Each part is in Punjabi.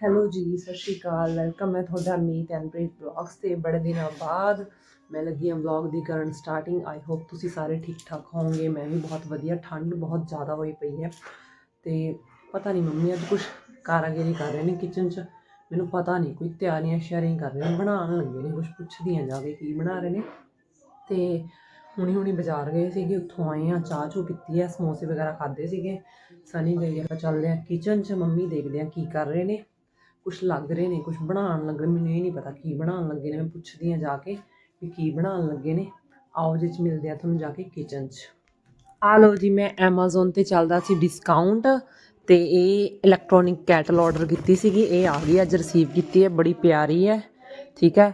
ਹੈਲੋ ਜੀ, ਸਤਿ ਸ਼੍ਰੀ ਅਕਾਲ, ਵੈਲਕਮ ਹੈ ਤੁਹਾਡਾ ਮੀਤ ਐਂਡ ਪ੍ਰੀਤ ਬਲੌਗਸ ਤੇ ਬੜੇ ਦਿਨਾਂ ਬਾਅਦ ਮੈਂ ਲੱਗੀ ਹਾਂ ਵਲੌਗ ਦੀ ਕਰਨ ਸਟਾਰਟਿੰਗ ਆਈ ਹੋਪ ਤੁਸੀਂ ਸਾਰੇ ਠੀਕ ਠਾਕ ਹੋਵੋਗੇ, ਮੈਂ ਵੀ ਬਹੁਤ ਵਧੀਆ, ਠੰਡ ਬਹੁਤ ਜ਼ਿਆਦਾ ਹੋਈ ਪਈ ਹੈ ਤੇ ਪਤਾ ਨਹੀਂ ਮੰਮੀ ਅੱਜ ਕੁਝ ਕਾਰਾਗਰੀ ਕਰ ਰਹੇ ਨੇ ਕਿਚਨ 'ਚ, ਮੈਨੂੰ ਪਤਾ ਨਹੀਂ, ਕੋਈ ਤਿਆਰੀਆਂ ਸ਼ਿਆਰੀਆਂ ਕਰ ਰਹੇ ਨੇ, ਬਣਾਉਣ ਲੱਗੇ ਨੇ ਕੁਝ ਪੁੱਛਦੀਆਂ ਜਾ ਕੇ ਕੀ ਬਣਾ ਰਹੇ ਨੇ ਤੇ ਹੁਣੀ ਹੁਣੀ ਬਾਜ਼ਾਰ ਗਏ ਸੀਗੇ, ਉੱਥੋਂ ਆਏ ਆ ਚਾਹ ਚੂ ਪੀਤੀ ਹੈ, ਸਮੋਸੇ ਵਗੈਰਾ ਖਾਦੇ ਸੀਗੇ, ਸਨੀ ਗਈ ਆਪਾਂ ਚੱਲਦੇ ਆ ਕਿਚਨ 'ਚ, ਮੰਮੀ ਦੇਖਦੇ ਆ ਕੀ ਕਰ ਰਹੇ ਨੇ। ਕੁਝ ਲੱਗ ਰਹੇ ਨੇ ਕੁਝ ਬਣਾਉਣ ਲੱਗੇ ਮੈਨੂੰ ਇਹ ਨਹੀਂ ਪਤਾ ਕੀ ਬਣਾਉਣ ਲੱਗੇ ਨੇ, ਮੈਂ ਪੁੱਛਦੀ ਆ ਜਾ ਕੇ ਵੀ ਕੀ ਬਣਾਉਣ ਲੱਗੇ ਨੇ। ਆਓ ਜੀ ਚ ਮਿਲਦੇ ਆ ਤੁਹਾਨੂੰ ਜਾ ਕੇ ਕਿਚਨ 'ਚ। ਆ ਲਓ ਜੀ, ਮੈਂ Amazon ਤੇ ਚੱਲਦਾ ਸੀ ਡਿਸਕਾਊਂਟ ਤੇ ਇਹ ਇਲੈਕਟ੍ਰੋਨਿਕ ਕੈਟਲ ਆਰਡਰ ਕੀਤੀ ਸੀਗੀ, ਇਹ ਆ ਗਈ, ਅੱਜ ਰਿਸੀਵ ਕੀਤੀ ਹੈ, ਬੜੀ ਪਿਆਰੀ ਹੈ, ਠੀਕ ਹੈ।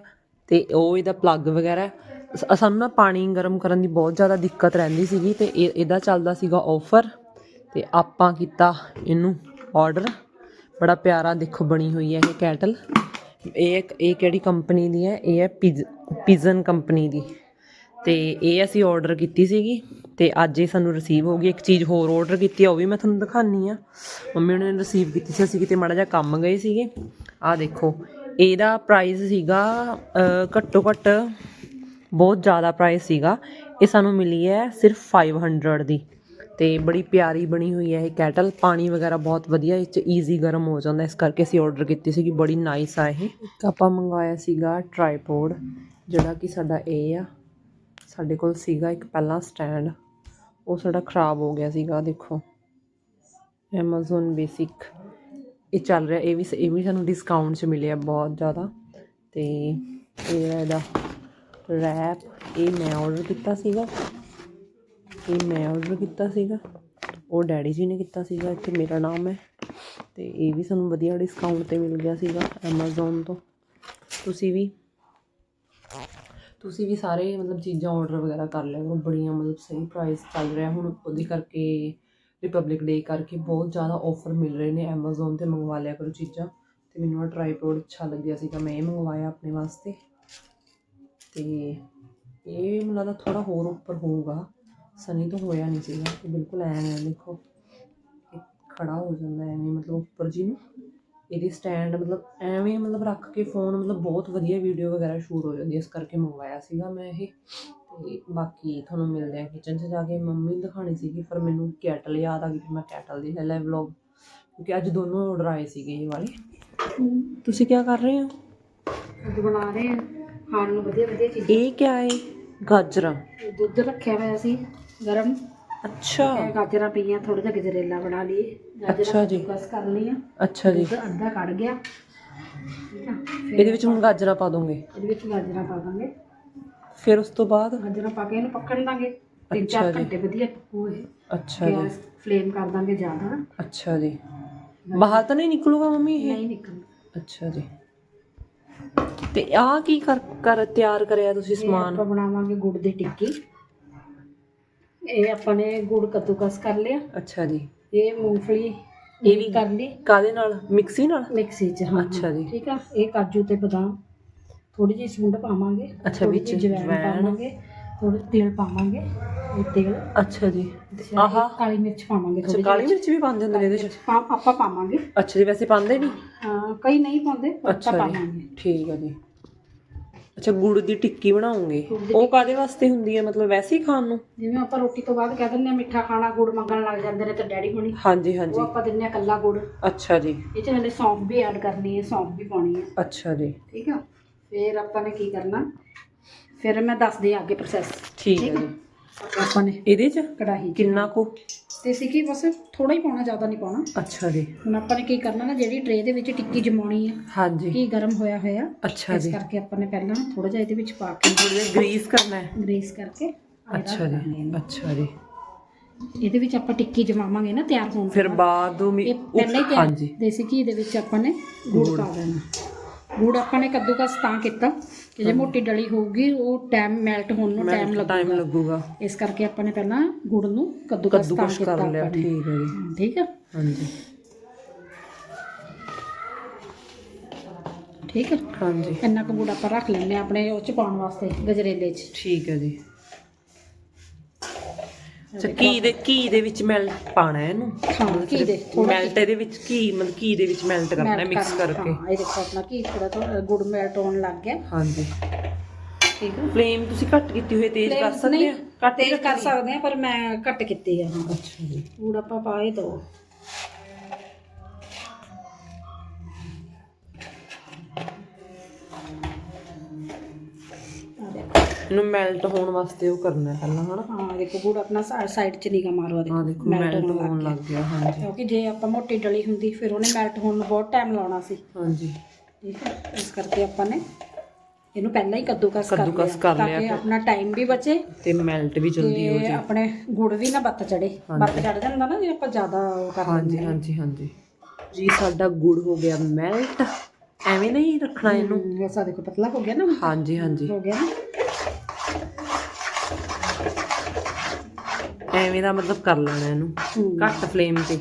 ਤੇ ਉਹ ਇਹਦਾ ਪਲੱਗ ਵਗੈਰਾ ਸਾਨੂੰ ਨਾ ਪਾਣੀ ਗਰਮ ਕਰਨ ਦੀ ਬਹੁਤ ਜ਼ਿਆਦਾ ਦਿੱਕਤ ਰਹਿੰਦੀ ਸੀਗੀ ਤੇ ਇਹ, ਇਹਦਾ ਚੱਲਦਾ ਸੀਗਾ ਆਫਰ ਤੇ ਆਪਾਂ ਕੀਤਾ ਇਹਨੂੰ ਆਰਡਰ ਬੜਾ ਪਿਆਰਾ ਦੇਖੋ ਬਣੀ ਹੋਈ ਹੈ ਇਹ ਕੈਟਲ। ਇਹ ਇੱਕ- ਇਹ ਕਿਹੜੀ ਕੰਪਨੀ ਦੀ ਹੈ? ਇਹ ਹੈ ਪਿਜ ਪਿਜਨ ਕੰਪਨੀ ਦੀ। ਤੇ ਇਹ ਅਸੀਂ ਆਰਡਰ ਕੀਤੀ ਸੀਗੀ ਤੇ ਅੱਜ ਇਹ ਸਾਨੂੰ ਰਿਸੀਵ ਹੋ ਗਈ। ਇੱਕ ਚੀਜ਼ ਹੋਰ ਆਰਡਰ ਕੀਤੀ ਆ, ਉਹ ਵੀ ਮੈਂ ਤੁਹਾਨੂੰ ਦਿਖਾਨੀ ਆ। ਮੰਮੀ ਉਹਨਾਂ ਨੇ ਰਿਸੀਵ ਕੀਤੀ ਸੀ, ਅਸੀਂ ਕਿਤੇ ਮਾੜਾ ਜਿਹਾ ਕੰਮ ਗਏ ਸੀਗੇ। ਆਹ ਦੇਖੋ, ਇਹਦਾ ਪ੍ਰਾਈਸ ਸੀਗਾ ਘੱਟੋ ਘੱਟ ਬਹੁਤ ਜ਼ਿਆਦਾ ਪ੍ਰਾਈਸ ਸੀਗਾ। ਇਹ ਸਾਨੂੰ ਮਿਲੀ ਹੈ ਸਿਰਫ 500 ਦੀ। ਤੇ ਬੜੀ ਪਿਆਰੀ ਬਣੀ ਹੋਈ ਹੈ ਇਹ ਕੈਟਲ। ਪਾਣੀ ਵਗੈਰਾ ਬਹੁਤ ਵਧੀਆ, ਇਹ ਚ ਈਜ਼ੀ ਗਰਮ ਹੋ ਜਾਂਦਾ। ਇਸ ਕਰਕੇ ਅਸੀਂ ਆਰਡਰ ਕੀਤੀ ਸੀਗੀ, ਬੜੀ ਨਾਈਸ ਆ ਇਹ। ਆਪਾਂ ਮੰਗਵਾਇਆ ਸੀਗਾ ਟ੍ਰਾਈਪੋਡ ਜਿਹੜਾ ਕਿ ਸਾਡਾ ਇਹ ਆ। ਸਾਡੇ ਕੋਲ ਸੀਗਾ ਇੱਕ ਪਹਿਲਾਂ ਸਟੈਂਡ ਉਹ ਸਾਡਾ ਖਰਾਬ ਹੋ ਗਿਆ ਸੀਗਾ, ਦੇਖੋ। Amazon ਬੇਸਿਕ ਇਹ ਚੱਲ ਰਿਹਾ, ਇਹ ਵੀ ਇਹ ਵੀ ਸਾਨੂੰ ਡਿਸਕਾਊਂਟ 'ਚ ਮਿਲਿਆ ਬਹੁਤ ਜ਼ਿਆਦਾ। ਤੇ ਇਹ ਇਹਦਾ ਰੈਪ ਇਹ ਮੈਂ ਆਰਡਰ ਕੀਤਾ ਸੀਗਾ। ਇਹ ਮੈਂ ਆਰਡਰ ਕੀਤਾ ਸੀਗਾ। ਉਹ ਡੈਡੀ ਜੀ ਨੇ ਕੀਤਾ ਸੀਗਾ, ਇੱਥੇ ਮੇਰਾ ਨਾਮ ਹੈ। ਅਤੇ ਇਹ ਵੀ ਸਾਨੂੰ ਵਧੀਆ ਡਿਸਕਾਊਂਟ ਤੇ ਮਿਲ ਗਿਆ ਸੀਗਾ ਐਮਾਜ਼ੋਨ ਤੋਂ। ਤੁਸੀਂ ਵੀ? ਤੁਸੀਂ ਵੀ ਸਾਰੇ ਮਤਲਬ ਚੀਜ਼ਾਂ ਆਰਡਰ ਵਗੈਰਾ ਕਰ ਲਿਆ ਕਰੋ। ਬੜੀਆਂ ਮਤਲਬ ਸਹੀ ਪ੍ਰਾਈਸ ਚੱਲ ਰਿਹਾ। ਹੁਣ ਉਹਦੇ ਕਰਕੇ ਰਿਪਬਲਿਕ ਡੇ ਕਰਕੇ ਬਹੁਤ ਜ਼ਿਆਦਾ ਆਫਰ ਮਿਲ ਰਹੇ ਨੇ ਐਮਾਜ਼ੋਨ ਤੇ ਮੰਗਵਾ ਲਿਆ ਕਰੋ ਚੀਜ਼ਾਂ। ਤੇ ਮੈਨੂੰ ਆ ਟ੍ਰਾਈਪੋਡ ਅੱਛਾ ਲੱਗਿਆ ਸੀਗਾ। ਮੈਂ ਇਹ ਮੰਗਵਾਇਆ ਆਪਣੇ ਵਾਸਤੇ। ਤੇ ਇਹ ਮੈਨੂੰ ਲੱਗਦਾ ਥੋੜਾ ਹੋਰ ਉੱਪਰ ਹੋਊਗਾ। ਸਨੀ ਤੋਂ ਹੋਇਆ ਨਹੀਂ ਸੀਗਾ ਇਹ ਬਿਲਕੁਲ ਐਂ ਹੈ ਦੇਖੋ ਇਹ ਖੜਾ ਹੋ ਜਾਂਦਾ ਐਵੇਂ ਮਤਲਬ ਉੱਪਰ ਜੀ ਨੂੰ। ਇਹਦੀ ਸਟੈਂਡ ਮਤਲਬ ਐਵੇਂ ਮਤਲਬ ਰੱਖ ਕੇ ਫੋਨ ਮਤਲਬ ਬਹੁਤ ਵਧੀਆ ਵੀਡੀਓ ਵਗੈਰਾ ਸ਼ੂਟ ਹੋ ਜਾਂਦੀ ਇਸ ਕਰਕੇ ਮੰਗਵਾਇਆ ਸੀਗਾ ਮੈਂ ਇਹ। ਤੇ ਬਾਕੀ ਤੁਹਾਨੂੰ ਮਿਲਦੇ ਆ ਕਿਚਨ 'ਚ ਜਾ ਕੇ। ਮੰਮੀ ਨੂੰ ਦਿਖਾਣੀ ਸੀਗੀ ਪਰ ਮੈਨੂੰ ਕੈਟਲ ਯਾਦ ਆ ਗਈ ਫਿਰ ਮੈਂ ਕੈਟਲ ਦੀ ਲੈ ਲਿਆ ਵਲੌਗ ਕਿਉਂਕਿ ਅੱਜ ਦੋਨੋਂ ਆਰਡਰ ਆਏ ਸੀਗੇ ਇਹ ਵਾਲੇ। ਤੁਸੀਂ ਕੀ ਕਰ ਰਹੇ ਹੋ? ਅੱਜ ਬਣਾ ਰਹੇ ਆ ਖਾਣ ਨੂੰ ਵਧੀਆ ਵਧੀਆ ਚੀਜ਼ਾਂ। ਇਹ ਕੀ ਹੈ? ਗਾਜਰਾਂ। ਦੁੱਧ ਰੱਖਿਆ ਹੋਇਆ ਸੀ। ਗਰਮ। ਅੱਛਾ। ਇਹ ਗਾਜਰਾਂ ਪਈਆਂ ਥੋੜਾ ਜਿਹਾ ਗਜਰੇਲਾ ਬਣਾ ਲਈਏ। ਅੱਛਾ ਜੀ। ਬਸ ਕਰ ਲਈਆਂ ਅੱਛਾ ਜੀ। ਦੁੱਧ ਅੱਧਾ ਕੱਢ ਗਿਆ। ਠੀਕ ਆ। ਫਿਰ ਇਹਦੇ ਵਿੱਚ ਹੁਣ ਗਾਜਰਾਂ ਪਾ ਦੋਗੇ ਇਹਦੇ ਵਿੱਚ ਗਾਜਰਾਂ ਪਾ ਦਾਂਗੇ ਫਿਰ ਉਸ ਤੋਂ ਬਾਅਦ? ਗਾਜਰਾਂ ਪਾ ਕੇ ਇਹਨੂੰ ਪੱਕਣ ਦਾਂਗੇ। ਤਿੰਨ ਅੱਛਾ ਚਾਰ ਜੀ। ਘੰਟੇ ਵਧੀਆ ਪੱਕੂ ਇਹ ਅੱਛਾ ਜੀ। ਗੈਸ ਫਲੇਮ ਕਰ ਦਾਂਗੇ ਜ਼ਿਆਦਾ। ਅੱਛਾ ਜੀ। ਬਾਹਰ ਤਾਂ ਨਹੀਂ ਨਿਕਲੂਗਾ ਮੰਮੀ ਇਹ? ਨਹੀਂ ਨਿਕਲਦਾ ਅੱਛਾ ਜੀ। ਤੇ ਆਹ ਕੀ ਕਰ ਕਰ ਤਿਆਰ ਕਰਿਆ ਤੁਸੀਂ ਸਮਾਨ? ਆਪਾਂ ਬਣਾਵਾਂਗੇ ਗੁੜ ਦੀ ਟਿੱਕੀ। ਇਹ ਆਪਾਂ ਨੇ ਗੁੜ ਕੱਦੂਕਸ ਕਰ ਲਿਆ। ਅੱਛਾ ਜੀ। ਇਹ ਮੂੰਗਫਲੀ ਇਹ ਵੀ ਕਰ ਲਈ। ਕਾਦੇ ਨਾਲ? ਮਿਕਸੀ ਨਾਲ? ਮਿਕਸੀ ਚ ਹਾਂ। ਅੱਛਾ ਜੀ। ਠੀਕ ਆ? ਇਹ ਕਾਜੂ ਤੇ ਬਦਾਮ ਥੋੜੀ ਜਿਹੀ ਸੁੰਡ ਪਾਵਾਂਗੇ। ਅੱਛਾ, ਵਿੱਚ ਜਵੈਣ। ਪਾਵਾਂਗੇ। ਥੋੜਾ ਤੇਲ ਪਾਵਾਂਗੇ ਇਹ ਤੇਲ। ਅੱਛਾ ਜੀ। ਆਹਾ। ਕਾਲੀ ਮਿਰਚ ਪਾਵਾਂਗੇ ਥੋੜੀ ਕਾਲੀ ਮਿਰਚ ਵੀ ਪਾਉਂਦੇ ਹੁੰਦੇ ਨੇ ਇਹਦੇ ਚ ਆਪਾਂ ਪਾਵਾਂਗੇ। ਅੱਛਾ ਜੀ ਵੈਸੇ ਪਾਉਂਦੇ ਨਹੀਂ? ਹਾਂ ਕਈ ਨਹੀਂ ਪਾਉਂਦੇ ਅੱਛਾ ਪਾਵਾਂਗੇ। ਠੀਕ ਹੈ ਜੀ। ਅੱਛਾ ਗੁੜ ਦੀ ਟਿੱਕੀ ਬਣਾਉਂਗੇ। ਉਹ ਕਾਦੇ ਵਾਸਤੇ ਹੁੰਦੀ ਹੈ ਮਤਲਬ ਵੈਸੇ ਹੀ ਖਾਣ ਨੂੰ? ਜਿਵੇਂ ਆਪਾਂ ਰੋਟੀ ਤੋਂ ਬਾਅਦ ਕਹਿ ਦਿੰਦੇ ਆ ਮਿੱਠਾ ਖਾਣਾ ਗੁੜ ਮੰਗਣ ਲੱਗ ਜਾਂਦੇ ਨੇ ਤੇ ਡੈਡੀ ਹੁਣੀ। ਹਾਂਜੀ ਉਹ ਹਾਂਜੀ ਆਪਾਂ ਦਿੰਦੇ ਆ ਕੱਲਾ ਗੁੜ। ਅੱਛਾ ਜੀ। ਇਹ ਚ ਹਲੇ ਸੌਂਫ ਵੀ ਐਡ ਕਰਨੀ ਹੈ ਸੌਂਫ ਵੀ ਪਾਉਣੀ ਹੈ। ਅੱਛਾ ਜੀ। ਠੀਕ ਆ? ਫਿਰ ਆਪਾਂ ਨੇ ਕੀ ਕਰਨਾ? ਫਿਰ ਮੈਂ ਦੱਸਦੀ ਆ ਅੱਗੇ ਪ੍ਰੋਸੈਸ ਠੀਕ ਹੈ ਜੀ। ਆਪਾਂ ਨੇ ਇਹਦੇ ਚ? ਕੜਾਹੀ 'ਚ। ਕਿੰਨਾ ਕੁ? ਤੇ ਸੀ ਕਿ ਬਸ ਥੋੜਾ ਹੀ ਪਾਉਣਾ ਜ਼ਿਆਦਾ ਨਹੀਂ ਪਾਉਣਾ। ਅੱਛਾ ਜੀ। ਹੁਣ ਆਪਾਂ ਨੇ ਕੀ ਕਰਨਾ ਨਾ ਜਿਹੜੀ ਟਰੇ ਦੇ ਵਿੱਚ ਟਿੱਕੀ ਜਮਾਉਣੀ ਆ ਹਾਂਜੀ। ਕੀ ਗਰਮ ਹੋਇਆ ਹੋਇਆ ਅੱਛਾ ਇਸ ਜੀ। ਕਰਕੇ ਆਪਾਂ ਨੇ ਪਹਿਲਾਂ ਥੋੜਾ ਜਿਹਾ ਇਹਦੇ ਵਿੱਚ ਪਾ ਕੇ ਥੋੜਾ ਜਿਹਾ ਗਰੀਸ ਕਰਨਾ ਹੈ। ਗ੍ਰੇਸ ਕਰਕੇ ਅੱਛਾ ਜੀ। ਅੱਛਾ ਜੀ। ਇਹਦੇ ਵਿੱਚ ਆਪਾਂ ਟਿੱਕੀ ਜਮਾਵਾਂਗੇ ਨਾ ਤਿਆਰ ਹੋਣ ਫਿਰ ਬਾਅਦ। ਉਹ ਪਹਿਲਾਂ ਹੀ ਹਾਂਜੀ। ਦੇਸੀ ਘੀ ਦੇ ਵਿੱਚ ਆਪਾਂ ਨੇ ਗੁੜ। ਪਾ ਦੇਣਾ। ਗੁੜ ਆਪਾਂ ਨੇ ਕੱਦੂਕਸ ਤਾਂ ਕੀਤਾ ਕਿ ਜੇ ਮੋਟੀ ਡਲੀ ਹੋਊਗੀ ਉਹ ਟਾਈਮ ਮੈਲਟ ਹੋਣ ਨੂੰ ਟਾਈਮ ਟਾਈਮ ਲੱਗੂਗਾ। ਇਸ ਕਰਕੇ ਆਪਾਂ ਨੇ ਪਹਿਲਾਂ ਗੁੜ ਨੂੰ ਕੱਦੂਕਸ ਤਾਂ ਕੀਤਾ ਕਰ ਲਿਆ। ਠੀਕ ਹੈ ਜੀ। ਹਾਂ, ਠੀਕ ਆ ਹਾਂਜੀ। ਠੀਕ ਆ ਹਾਂਜੀ। ਇੰਨਾ ਕੁ ਗੁੜ ਆਪਾਂ ਰੱਖ ਲੈਂਦੇ ਹਾਂ ਆਪਣੇ ਉਹ ਚ ਪਾਉਣ ਵਾਸਤੇ ਗਜਰੇਲੇ ਚ। ਠੀਕ ਹੈ ਜੀ। ਅੱਛਾ ਘੀ ਦੇ ਘੀ ਦੇ ਵਿੱਚ ਮੈਲਟ ਪਾਣਾ ਹੈ ਇਹਨੂੰ? ਹਾਂ ਘੀ ਦੇ ਥੋੜਾ ਮੈਲਟ ਇਹਦੇ ਵਿੱਚ ਘੀ ਮਤਲਬ ਘੀ ਦੇ ਵਿੱਚ ਮੈਲਟ ਕਰਨਾ ਹੈ ਮਿਕਸ ਕਰਕੇ? ਹਾਂ ਇਹ ਦੇਖੋ ਆਪਣਾ ਘੀ ਥੋੜਾ ਥੋੜਾ ਗੁੜ ਮੈਲਟ ਹੋਣ ਲੱਗ ਗਿਆ। ਹਾਂਜੀ। ਠੀਕ ਹੈ ਫਲੇਮ ਤੁਸੀਂ ਘੱਟ ਕੀਤੀ ਹੋਈ ਹੈ, ਤੇਜ਼ ਕਰ ਸਕਦੇ ਆ? ਘੱਟ ਹੀ ਤੇਜ਼ ਕਰ ਸਕਦੇ ਆ ਪਰ ਮੈਂ ਘੱਟ ਕੀਤੀ ਹਾਂ ਅੱਛਾ ਜੀ। ਗੁੜ ਆਪਾਂ ਪਾਏ ਦੋ। ਇਹਨੂੰ ਮੈਲਟ ਹੋਣ ਵਾਸਤੇ ਉਹ ਕਰਨਾ ਪਹਿਲਾਂ ਹਨਾ? ਹਾਂ ਦੇਖੋ ਗੁੜ ਆਪਣਾ ਸਾਈਡ ਚ ਨਿਗਾ ਮਾਰੋ ਆ ਹਾਂ ਦੇਖੋ ਮੈਲਟ ਹੋਣ ਲੱਗ ਗਿਆ। ਹਾਂਜੀ। ਕਿਉਂਕਿ ਜੇ ਆਪਾਂ ਮੋਟੀ ਡਲੀ ਹੁੰਦੀ ਫਿਰ ਉਹਨੇ ਮੈਲਟ ਹੋਣ ਨੂੰ ਬਹੁਤ ਟਾਈਮ ਲਾਉਣਾ ਸੀ। ਹਾਂਜੀ। ਠੀਕ ਹੈ? ਇਸ ਕਰਕੇ ਆਪਾਂ ਨੇ ਇਹਨੂੰ ਪਹਿਲਾਂ ਹੀ ਕੱਦੂਕਸ ਕਰ ਕੱਦੂਕਸ ਕਰ ਤਾਂ ਲਿਆ ਕਿ ਫਿਰ। ਆਪਣਾ ਟਾਈਮ ਵੀ ਬਚੇ ਤੇ ਮੈਲਟ ਵੀ ਜਲਦੀ ਹੋ ਤੇ ਜਾਏ ਆਪਣੇ ਗੁੜ ਵੀ ਨਾ ਬੱਤ ਚੜੇ ਬੱਤ ਚੜ ਜਾਂਦਾ ਨਾ ਜੇ ਆਪਾਂ ਜ਼ਿਆਦਾ ਉਹ ਕਰ ਹਾਂਜੀ ਹਾਂਜੀ ਹਾਂਜੀ। ਜੀ ਸਾਡਾ ਗੁੜ ਹੋ ਗਿਆ ਮੈਲਟ ਐਵੇਂ ਨਹੀਂ ਰੱਖਣਾ ਇਹਨੂੰ। ਐਸਾ ਦੇਖੋ ਪਤਲਾ ਹੋ ਗਿਆ ਨਾ। ਹਾਂਜੀ ਹਾਂਜੀ। ਹੋ ਗਿਆ ਨਾ। ਐਵੇਂ ਦਾ ਮਤਲਬ ਕਰ ਲੈਣਾ ਇਹਨੂੰ। ਘੱਟ ਫਲੇਮ ਤੇ।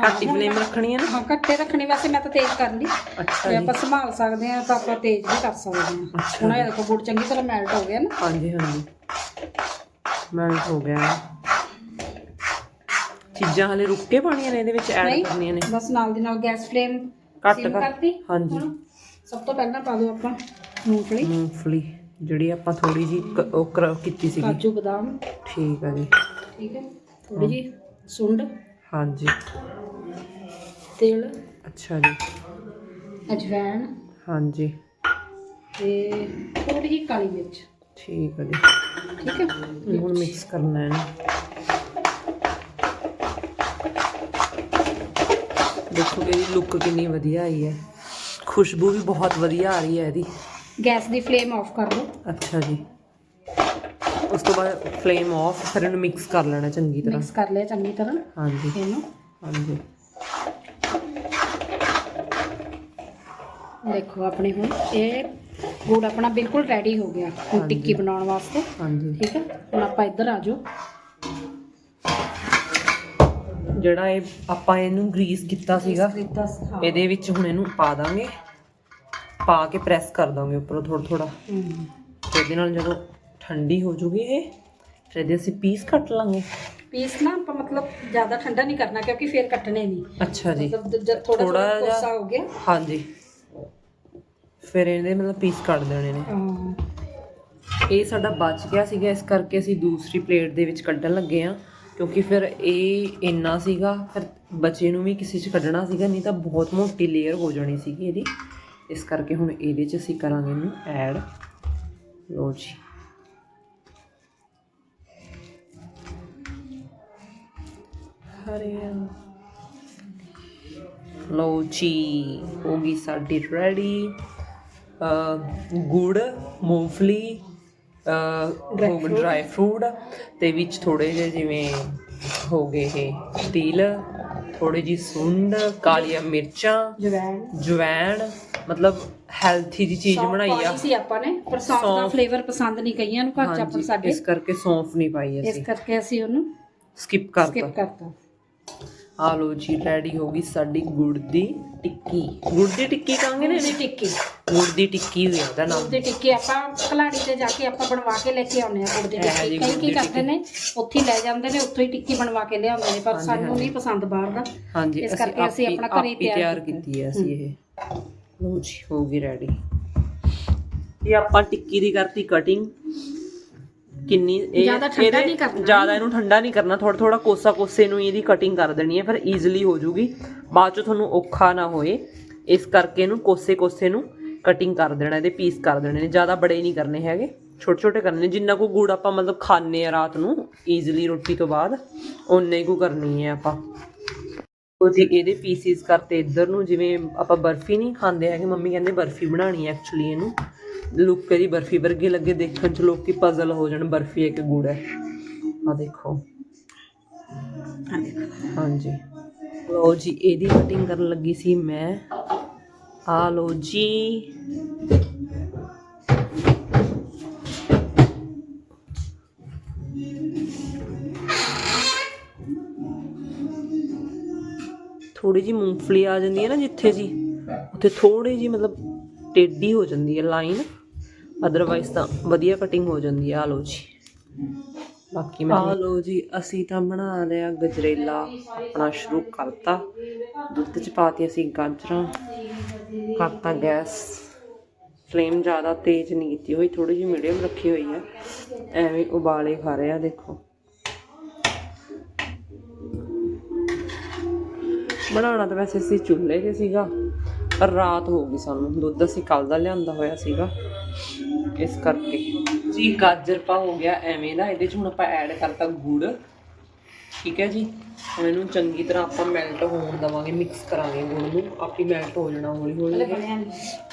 ਘੱਟ ਫਲੇਮ ਰੱਖਣੀ ਹੈ ਨਾ। ਹਾਂ ਕੱਟੇ ਰੱਖਣੀ ਵੈਸੇ ਮੈਂ ਤਾਂ ਤੇਜ਼ ਕਰ ਲਈ। ਅੱਛਾ ਜੇ ਆਪਾਂ ਸੰਭਾਲ ਸਕਦੇ ਹਾਂ ਤਾਂ ਆਪਾਂ ਤੇਜ਼ ਵੀ ਕਰ ਸਕਦੇ ਅੱਛਾ ਹੁਣ ਇਹ ਦੇਖੋ ਗੁੜ ਚੰਗੀ ਤਰ੍ਹਾਂ ਮੈਲਟ ਹੋ ਗਿਆ ਨਾ। ਹਾਂਜੀ ਹਾਂਜੀ। ਮੈਲਟ ਹੋ ਗਿਆ। ਚੀਜ਼ਾਂ ਹਲੇ ਰੁੱਕ ਕੇ ਪਾਣੀਆਂ ਨੇ ਇਹਦੇ ਵਿੱਚ ਐਡ ਕਰਨੀਆਂ ਨੇ। ਬਸ ਨਾਲ ਦੀ ਨਾਲ ਗੈਸ ਫਲੇਮ ਘੱਟ ਕਰਤੀ। ਹਾਂਜੀ। ਸਭ ਤੋਂ ਪਹਿਲਾਂ ਪਾ ਦਿਓ ਆਪਾਂ ਮੂੰਗਫਲੀ। ਮੂੰਗਫਲੀ। ਜਿਹੜੀ ਆਪਾਂ ਥੋੜੀ ਜੀ ਉਹ ਕਰ- ਕੀਤੀ ਸੀਗੀ। ਕਾਜੂ ਬਦਾਮ। ਠੀਕ ਹੈ ਜੀ। ਠੀਕ ਹੈ। ਥੋੜੀ ਜੀ ਸੁੰਡ। ਹਾਂਜੀ। ਤੇਲ। ਅੱਛਾ ਜੀ। ਅਜਵਾਇਣ ਹਾਂਜੀ। ਤੇ ਥੋੜੀ ਜੀ ਕਾਲੀ ਮਿਰਚ। ਠੀਕ ਹੈ ਜੀ। ਠੀਕ ਹੈ। ਹੁਣ ਮਿਕਸ ਕਰਨਾ ਹੈ ਦੇਖੋ ਕਿ ਇਹਦੀ ਲੁੱਕ ਕਿੰਨੀ ਵਧੀਆ ਆਈ ਹੈ। ਖੁਸ਼ਬੂ ਵੀ ਬਹੁਤ ਵਧੀਆ ਆ ਰਹੀ ਹੈ ਇਹਦੀ। ਗੈਸ ਦੀ ਫਲੇਮ ਆਫ ਕਰ ਦਿਓ ਅੱਛਾ ਜੀ। ਉਸ ਤੋਂ ਬਾਅਦ ਫਲੇਮ ਆਫ ਫਿਰ ਇਹਨੂੰ ਮਿਕਸ ਕਰ ਲੈਣਾ ਚੰਗੀ ਤਰ੍ਹਾਂ। ਮਿਕਸ ਕਰ ਲਿਆ ਚੰਗੀ ਤਰ੍ਹਾਂ। ਹਾਂਜੀ। ਇਹਨੂੰ। ਹਾਂਜੀ। ਦੇਖੋ ਆਪਣੇ ਹੁਣ ਇਹ ਗੁੜ ਆਪਣਾ ਬਿਲਕੁਲ ਰੈਡੀ ਹੋ ਗਿਆ ਹੁਣ ਟਿੱਕੀ ਬਣਾਉਣ ਵਾਸਤੇ। ਹਾਂਜੀ। ਠੀਕ ਹੈ ਹੁਣ ਆਪਾਂ ਇੱਧਰ ਆ ਜਾਓ। ਜਿਹੜਾ ਇਹ ਆਪਾਂ ਇਹਨੂੰ ਗਰੀਸ ਕੀਤਾ ਸੀਗਾ ਦਿੱਤਾ ਇਹਦੇ ਵਿੱਚ ਹੁਣ ਇਹਨੂੰ ਪਾ ਦਾਂਗੇ। ਪਾ ਕੇ ਪ੍ਰੈਸ ਕਰ ਦਾਂਗੇ ਉੱਪਰੋਂ ਥੋੜਾ ਥੋੜਾ। ਤੇ ਇਹਦੇ ਨਾਲ ਜਦੋਂ ਠੰਡੀ ਹੋ ਜੂਗੀ ਇਹ ਫਿਰ ਇਹਦੇ ਅਸੀਂ ਪੀਸ ਕੱਟ ਲਾਂਗੇ। ਪੀਸ ਨਾ ਆਪਾਂ ਮਤਲਬ ਜ਼ਿਆਦਾ ਠੰਡਾ ਨਹੀਂ ਕਰਨਾ ਕਿਉਂਕਿ ਫੇਰ ਕੱਟਣੇ ਨਹੀਂ। ਅੱਛਾ ਜੀ। ਮਤਲਬ ਜਦ ਥੋੜਾ ਥੋੜ੍ਹਾ ਥੋੜਾ ਜਿਹਾ- ਕੋਸਾ ਹੋ ਗਿਆ। ਹਾਂਜੀ। ਫਿਰ ਇਹਦੇ ਮਤਲਬ ਪੀਸ ਕੱਟ ਦੇਣੇ ਨੇ। ਹਾਂ। ਇਹ ਸਾਡਾ ਬਚ ਗਿਆ ਸੀਗਾ ਇਸ ਕਰਕੇ ਅਸੀਂ ਦੂਸਰੀ ਪਲੇਟ ਦੇ ਵਿੱਚ ਕੱਢਣ ਲੱਗੇ ਆ ਕਿਉਂਕਿ ਫਿਰ ਇਹ ਇੰਨਾ ਸੀਗਾ ਫਿਰ ਬਚੇ ਨੂੰ ਵੀ ਕਿਸੇ 'ਚ ਕੱਢਣਾ ਸੀਗਾ ਨਹੀਂ ਤਾਂ ਬਹੁਤ ਮੋਟੀ ਲੇਅਰ ਹੋ ਜਾਣੀ ਸੀਗੀ ਇਹਦੀ। ਇਸ ਕਰਕੇ ਹੁਣ ਇਹਦੇ 'ਚ ਅਸੀਂ ਕਰਾਂਗੇ ਇਹਨੂੰ ਐਡ ਲੋ ਜੀ। ਹਰੇ ਲੋ ਜੀ ਹੋ ਗਈ ਸਾਡੀ ਰੈਡੀ ਗੁੜ ਮੂੰਗਫਲੀ ਅ ਡਰਾਈ ਫਰੂਟ ਤੇ ਵਿੱਚ ਥੋੜੇ ਜਿਹੇ ਜਿਵੇਂ ਹੋ ਗਏ ਇਹ ਤਿਲ ਥੋੜੀ ਜੀ ਸੁੰਡ ਕਾਲੀਆਂ ਮਿਰਚਾਂ ਜਵੈਣ। ਜਵੈਣ ਮਤਲਬ ਹੈਲਥੀ ਦੀ ਚੀਜ਼ ਬਣਾਈ ਆ। ਸੀ ਆਪਾਂ ਨੇ ਪਰ ਸੌਂਫ ਦਾ। ਫਲੇਵਰ ਪਸੰਦ ਨਹੀਂ ਕਈਆਂ ਨੂੰ ਘਰ ਚ ਆਪਾਂ ਸਾਡੇ। ਇਸ ਕਰਕੇ ਸੌਂਫ ਨਹੀਂ ਪਾਈ ਇਸ ਅਸੀਂ। ਕਰਕੇ ਅਸੀਂ ਉਹਨੂੰ ਸਕਿਪ ਸਕਿਪ ਕਰਤਾ ਕਰਤਾ। ਆ ਲੋ ਜੀ ਰੈਡੀ ਹੋ ਗਈ ਸਾਡੀ ਗੁੜ ਦੀ ਟਿੱਕੀ। ਗੁੜ ਦੀ ਟਿੱਕੀ ਕਹਾਂਗੇ ਨਾ ਇਹਨੂੰ? ਟਿੱਕੀ। ਗੁੜ ਦੀ ਟਿੱਕੀ ਹੋਈ ਉਹਦਾ ਨਾਮ। ਉਹਦੀ ਟਿੱਕੀ ਆਪਾਂ ਕਲਾੜੀ ਤੇ ਜਾ ਕੇ ਆਪਾਂ ਬਣਵਾ ਕੇ ਲੈ ਕੇ ਆਉਂਦੇ ਆ ਗੁੜ ਦੀ ਜੀ ਟਿੱਕੀ। ਕਈ ਗੁੜ ਕੀ ਕਰਦੇ ਨੇ ਉੱਥੇ ਲੈ ਜਾਂਦੇ ਨੇ ਉੱਥੋਂ ਹੀ ਟਿੱਕੀ ਬਣਵਾ ਕੇ ਲਿਆਉਂਦੇ ਨੇ ਪਰ ਸਾਨੂੰ। ਨਹੀਂ ਪਸੰਦ ਬਾਹਰ ਦਾ। ਹਾਂਜੀ ਇਸ ਅਸੀਂ ਕਰਕੇ ਅਸੀਂ ਆਪੀ- ਆਪਣਾ ਘਰੇ ਤਿਆਰ। ਕੀਤੀ। ਹੈ ਅਸੀਂ ਇਹ। ਲੋ ਜੀ ਹੋ ਗਈ ਰੈਡੀ ਇਹ ਆਪਾਂ ਟਿੱਕੀ ਦੀ ਕਰਤੀ ਕਟਿੰਗ ਕਿੰਨੀ ਇਹ ਜ਼ਿਆਦਾ ਠੰਡਾ ਨਹੀਂ ਕਰਨਾ। ਜ਼ਿਆਦਾ ਇਹਨੂੰ ਠੰਡਾ ਨਹੀਂ ਕਰਨਾ ਥੋੜਾ ਥੋੜਾ ਕੋਸਾ ਕੋਸੇ ਨੂੰ ਇਹਦੀ ਕਟਿੰਗ ਕਰ ਦੇਣੀ ਹੈ ਫਿਰ ਈਜ਼ੀਲੀ ਹੋ ਜੂਗੀ ਬਾਅਦ ਚ ਤੁਹਾਨੂੰ ਔਖਾ ਨਾ ਹੋਏ। ਇਸ ਕਰਕੇ ਇਹਨੂੰ ਕੋਸੇ ਕੋਸੇ ਨੂੰ ਕਟਿੰਗ ਕਰ ਦੇਣਾ ਇਹਦੇ ਪੀਸ ਕਰ ਦੇਣੇ ਨੇ। ਜ਼ਿਆਦਾ ਬੜੇ ਨਹੀਂ ਕਰਨੇ ਹੈਗੇ ਛੋਟੇ ਛੋਟੇ ਕਰਨੇ ਨੇ। ਜਿੰਨਾ ਕੋ ਗੁੜ ਆਪਾਂ ਮਤਲਬ ਖਾਣੇ ਆ ਰਾਤ ਨੂੰ ਈਜ਼ੀਲੀ ਰੋਟੀ ਤੋਂ ਬਾਅਦ ਓਨੇ ਕੁ ਕਰਨੀ ਹੈ ਆਪਾਂ। ਉਹ ਜੀ ਇਹਦੇ ਪੀਸਿਸ ਕਰਤੇ ਇੱਧਰ ਨੂੰ ਜਿਵੇਂ ਆਪਾਂ ਬਰਫੀ ਨਹੀਂ ਖਾਂਦੇ ਹੈਗੇ ਮੰਮੀ ਕਹਿੰਦੇ ਬਰਫੀ ਬਣਾਣੀ ਹੈ ਐਕਚੁਅਲੀ ਇਹਨੂੰ। ਲੁੱਕ ਇਹਦੀ ਬਰਫੀ ਵਰਗੀ ਲੱਗੇ ਦੇਖਣ ਚ ਲੋਕੀ ਪਜ਼ਲ ਹੋ ਜਾਣ ਬਰਫੀ ਇੱਕ ਗੁੜ ਹੈ। ਆ ਦੇਖੋ। ਆ ਦੇਖੋ। ਹਾਂਜੀ। ਲੋ ਜੀ ਇਹਦੀ ਕਟਿੰਗ ਕਰਨ ਲੱਗੀ ਸੀ ਮੈਂ। ਆ ਲੋ ਜੀ। ਥੋੜੀ ਜੀ ਮੂੰਗਫਲੀ ਆ ਜਾਂਦੀ ਹੈ ਨਾ ਜਿੱਥੇ ਜੀ ਉੱਥੇ ਥੋੜੀ ਜੀ ਮਤਲਬ ਟੇਢੀ ਹੋ ਜਾਂਦੀ ਹੈ ਲਾਈਨ। ਅਦਰਵਾਈਜ਼ ਤਾਂ ਵਧੀਆ ਕਟਿੰਗ ਹੋ ਜਾਂਦੀ ਹੈ। ਆ ਲੋ ਜੀ। ਬਾਕੀ ਮੈਂ ਆ ਲੋ ਜੀ ਅਸੀਂ ਤਾਂ ਬਣਾ ਲਿਆ ਗਜਰੇਲਾ। ਆਪਣਾ ਸ਼ੁਰੂ ਕਰਤਾ। ਦੁੱਧ ਚ ਪਾਤੀ ਅਸੀਂ ਗਾਜਰਾਂ। ਕਰਤਾ ਗੈਸ। ਫਲੇਮ ਜ਼ਿਆਦਾ ਤੇਜ਼ ਨਹੀਂ ਕੀਤੀ ਹੋਈ ਥੋੜੀ ਜਿਹੀ ਮੀਡੀਅਮ ਰੱਖੀ ਹੋਈ ਹੈ। ਐਵੇਂ ਉਬਾਲੇ ਖਾ ਰਹੇ ਆ ਦੇਖੋ। ਬਣਾਉਣਾ ਤਾਂ ਵੈਸੇ ਅਸੀਂ ਚੁੱਲ੍ਹੇ 'ਤੇ ਸੀਗਾ ਪਰ ਰਾਤ ਹੋ ਗਈ ਸਾਨੂੰ। ਦੁੱਧ ਅਸੀਂ ਕੱਲ ਦਾ ਲਿਆਂਦਾ ਹੋਇਆ ਸੀਗਾ। ਇਸ ਕਰਕੇ। ਜੀ ਗਾਜਰ ਪਾ ਹੋ ਗਿਆ ਐਵੇਂ ਦਾ ਇਹਦੇ 'ਚ ਹੁਣ ਆਪਾਂ ਐਡ ਕਰਤਾ ਗੁੜ। ਠੀਕ ਹੈ ਜੀ? ਹੁਣ ਇਹਨੂੰ ਚੰਗੀ ਤਰ੍ਹਾਂ ਆਪਾਂ ਮੈਲਟ ਹੋਣ ਦਵਾਂਗੇ ਮਿਕਸ ਕਰਾਂਗੇ ਗੁੜ ਨੂੰ। ਆਪੀ ਮੈਲਟ ਹੋ ਜਾਣਾ ਹੌਲੀ ਹੌਲੀ।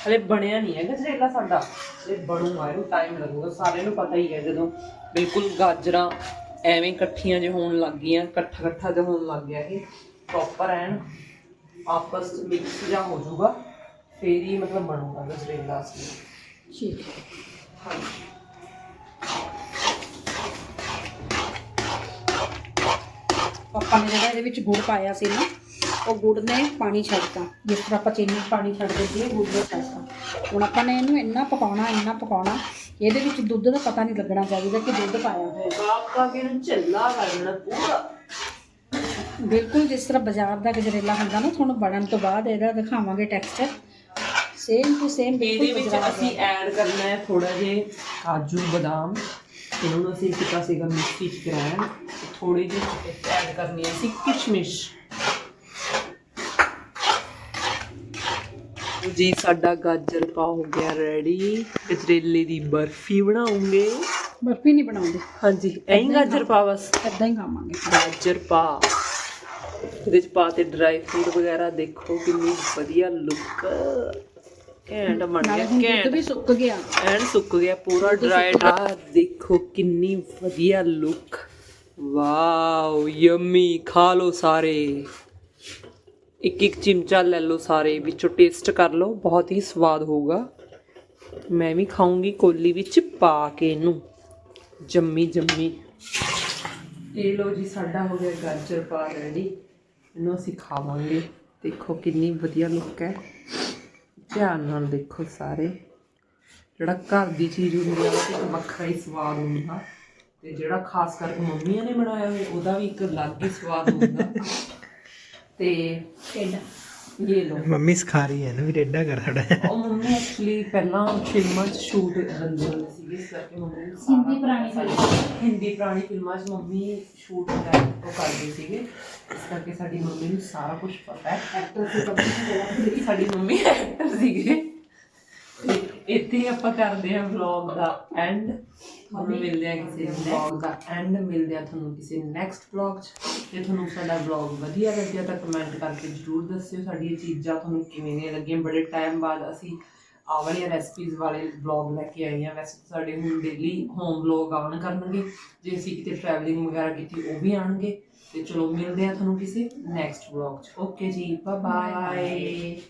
ਹਲੇ ਬਣਿਆ ਨਹੀਂ ਹੈ। ਗਜਰੇਲਾ ਸਾਡਾ। ਇਹ ਬਣੂਗਾ ਇਹਨੂੰ ਟਾਈਮ ਲੱਗੂਗਾ। ਸਾਰਿਆਂ ਨੂੰ ਪਤਾ ਹੀ ਹੈ ਜਦੋਂ। ਬਿਲਕੁਲ ਗਾਜਰਾਂ ਐਵੇਂ ਇਕੱਠੀਆਂ ਜੇ ਹੋਣ ਲੱਗ ਗਈਆਂ ਇਕੱਠਾ ਇਕੱਠਾ ਜੇ ਹੋਣ ਲੱਗ ਗਿਆ ਇਹ। ਪ੍ਰੋਪਰ ਐਨ ਆਪਸ ਚ ਮਿਕਸ ਜਾ ਹੋ ਜਾਊਗਾ ਫੇਰ ਹੀ ਮਤਲਬ ਬਣੂਗਾ ਗਜਰੇਲਾ ਅਸਲੀ ਠੀਕ ਹੈ ਹਾਂਜੀ ਪਾਪਾ ਨੇ ਜਿਹੜਾ ਇਹਦੇ ਵਿੱਚ ਗੁੜ ਪਾਇਆ ਸੀ ਨਾ ਉਹ ਗੁੜ ਨੇ ਪਾਣੀ ਛੱਡਤਾ ਜਿਸ ਤਰ੍ਹਾਂ ਆਪਾਂ ਚੀਨੀ ਪਾਣੀ ਛੱਡ ਦਿੰਦੀ ਹੈ ਗੁੜ ਨੇ ਛੱਡਤਾ ਹੁਣ ਆਪਾਂ ਨੇ ਇਹਨੂੰ ਇੰਨਾ ਪਕਾਉਣਾ ਇੰਨਾ ਪਕਾਉਣਾ ਇਹਦੇ ਵਿੱਚ ਦੁੱਧ ਦਾ ਪਤਾ ਨਹੀਂ ਲੱਗਣਾ ਚਾਹੀਦਾ ਕਿ ਦੁੱਧ ਪਾਇਆ ਹੋਇਆ ਬਾਪ ਕਾ ਕੇ ਨੂੰ ਝੱਲਾ ਕਰ ਦੇਣਾ ਪੂਰਾ ਬਿਲਕੁਲ ਜਿਸ ਤਰ੍ਹਾਂ ਬਾਜ਼ਾਰ ਦਾ ਗਜਰੇਲਾ ਹੁੰਦਾ ਨਾ ਤੁਹਾਨੂੰ ਬਣਨ ਤੋਂ ਬਾਅਦ ਇਹਦਾ ਦਿਖਾਵਾਂਗੇ ਟੈਕਸਚਰ ਸੇਮ ਟੂ ਸੇਮ ਇਹਦੇ ਵਿੱਚ ਅਸੀਂ ਐਡ ਕਰਨਾ ਹੈ ਥੋੜਾ ਜਿਹਾ ਕਾਜੂ ਬਦਾਮ। ਇਹਨਾਂ ਨੂੰ ਅਸੀਂ ਕੀਤਾ ਸੀਗਾ ਮਿਕਸੀ ਚ ਗ੍ਰਾਈਂਡ ਥੋੜੀ ਜਿਹੀ ਐਡ ਕਰਨੀ ਹੈ। ਅਸੀਂ ਕਿਸ਼ਮਿਸ਼। ਜੀ ਸਾਡਾ ਗਾਜਰ ਪਾ ਹੋ ਗਿਆ ਰੈਡੀ ਗਜਰੇਲੇ ਦੀ ਬਰਫੀ ਬਣਾਉਂਗੇ। ਬਰਫੀ ਨਹੀਂ ਬਣਾਉਂਦੇ। ਹਾਂਜੀ ਐਂ ਗਾਜਰ ਪਾ ਬਸ। ਏਦਾਂ ਹੀ ਖਾਵਾਂਗੇ। ਗਾਜਰ ਪਾ। ਇਹਦੇ ਚ ਪਾ ਤੇ ਡਰਾਈ ਫਰੂਟ ਵਗੈਰਾ ਦੇਖੋ ਕਿੰਨੀ ਵਧੀਆ ਲੁੱਕ ਘੈਂਟ ਬਣ ਗਿਆ ਘੈਂਟ। ਵੀ ਸੁੱਕ ਗਿਆ। ਐਨ ਸੁੱਕ ਗਿਆ ਪੂਰਾ ਡਰਾਈ ਆ ਦੇਖੋ ਕਿੰਨੀ ਵਧੀਆ ਲੁੱਕ ਵਾਓ ਯਮੀ ਖਾ ਲਓ ਸਾਰੇ। ਇੱਕ ਇੱਕ ਚਿਮਚਾ ਲੈ ਲਓ ਸਾਰੇ ਵਿੱਚੋਂ ਟੇਸਟ ਕਰ ਲਓ ਬਹੁਤ ਹੀ ਸਵਾਦ ਹੋਊਗਾ। ਮੈਂ ਵੀ ਖਾਊਂਗੀ ਕੋਲੀ ਵਿੱਚ ਪਾ ਕੇ ਇਹਨੂੰ। ਜੰਮੀ ਜੰਮੀ। ਇਹ ਲੋ ਜੀ ਸਾਡਾ ਹੋ ਗਿਆ ਗਾਜਰ ਪਾ ਰੈਡੀ ਇਹਨੂੰ ਅਸੀਂ ਖਾਵਾਂਗੇ। ਦੇਖੋ ਕਿੰਨੀ ਵਧੀਆ ਲੁੱਕ ਹੈ। ਧਿਆਨ ਨਾਲ ਦੇਖੋ ਸਾਰੇ। ਜਿਹੜਾ ਘਰ ਦੀ ਚੀਜ਼ ਹੁੰਦੀ ਆ ਉਹ ਇੱਕ ਵੱਖਰਾ ਹੀ ਸਵਾਦ ਹੁੰਦਾ। ਤੇ ਜਿਹੜਾ ਖਾਸ ਕਰਕੇ ਮੰਮੀਆਂ ਨੇ ਬਣਾਇਆ ਹੋਇਆ ਉਹਦਾ ਵੀ ਇੱਕ ਅਲੱਗ ਹੀ ਸਵਾਦ ਹੁੰਦਾ। ਤੇ ਟੇਡਾ ਇਹ ਲੋ ਮੰਮੀ ਸਿਖਾ ਰਹੀ ਹੈ ਨਾ ਵੀ ਟੇਡਾ ਕਰ ਉਹ ਮੰਮੀ ਐਕਚੁਅਲੀ ਪਹਿਲਾਂ ਫਿਲਮਾਂ 'ਚ ਸ਼ੂਟ ਹੁੰਦੇ ਸੀਗੇ ਇਸ ਕਰਕੇ ਮੰਮੀ ਨੂੰ ਸਾਰਾ ਹਿੰਦੀ ਪੁਰਾਣੀ ਪਤਾ- ਹਿੰਦੀ ਪੁਰਾਣੀ ਫਿਲਮਾਂ 'ਚ ਮੰਮੀ ਸ਼ੂਟ ਉਹ ਕਰਦੇ ਸੀਗੇ। ਇਸ ਕਰਕੇ ਸਾਡੀ ਮੰਮੀ ਨੂੰ ਸਾਰਾ ਕੁਝ ਪਤਾ ਹੈ। ਐਕਟਰ ਸੀ ਕੰਪਨੀ ਸਾਡੀ ਮੰਮੀ ਐਕਟਰ ਸੀਗੇ। ਤੇ ਇੱਥੇ ਹੀ ਆਪਾਂ ਕਰਦੇ ਹਾਂ ਵਲੌਗ ਦਾ ਐਂਡ ਤੁਹਾਨੂੰ ਮਿਲਦੇ ਆ ਕਿਸੇ ਵਲੌਗ ਦਾ ਐਂਡ ਮਿਲਦੇ ਆ ਤੁਹਾਨੂੰ ਕਿਸੇ ਨੈਕਸਟ ਵਲੌਗ 'ਚ। ਜੇ ਤੁਹਾਨੂੰ ਸਾਡਾ ਵਲੌਗ ਵਧੀਆ ਲੱਗਿਆ ਤਾਂ ਕਮੈਂਟ ਕਰਕੇ ਜਰੂਰ ਦੱਸਿਓ ਸਾਡੀਆਂ ਚੀਜ਼ਾਂ ਤੁਹਾਨੂੰ ਕਿਵੇਂ ਦੀਆਂ ਲੱਗੀਆਂ। ਬੜੇ ਟਾਈਮ ਬਾਅਦ ਅਸੀਂ ਆਹ ਵਾਲੀਆਂ ਰੈਸਪੀਜ਼ ਵਾਲੇ ਵਲੌਗ ਲੈ ਕੇ ਆਏ ਹਾਂ। ਵੈਸੇ ਤਾਂ ਸਾਡੇ ਹੁਣ ਡੇਲੀ ਹੋਮ ਵਲੌਗ ਆਉਣ ਕਰਨਗੇ। ਜੇ ਅਸੀਂ ਕਿਤੇ ਟਰੈਵਲਿੰਗ ਵਗੈਰਾ ਕੀਤੀ, ਉਹ ਵੀ ਆਣਗੇ ਤੇ ਚਲੋ ਮਿਲਦੇ ਆ ਤੁਹਾਨੂੰ ਕਿਸੇ ਨੈਕਸਟ ਵਲੌਗ 'ਚ। ਓਕੇ ਜੀ ਬਾਏ ਬਾਏ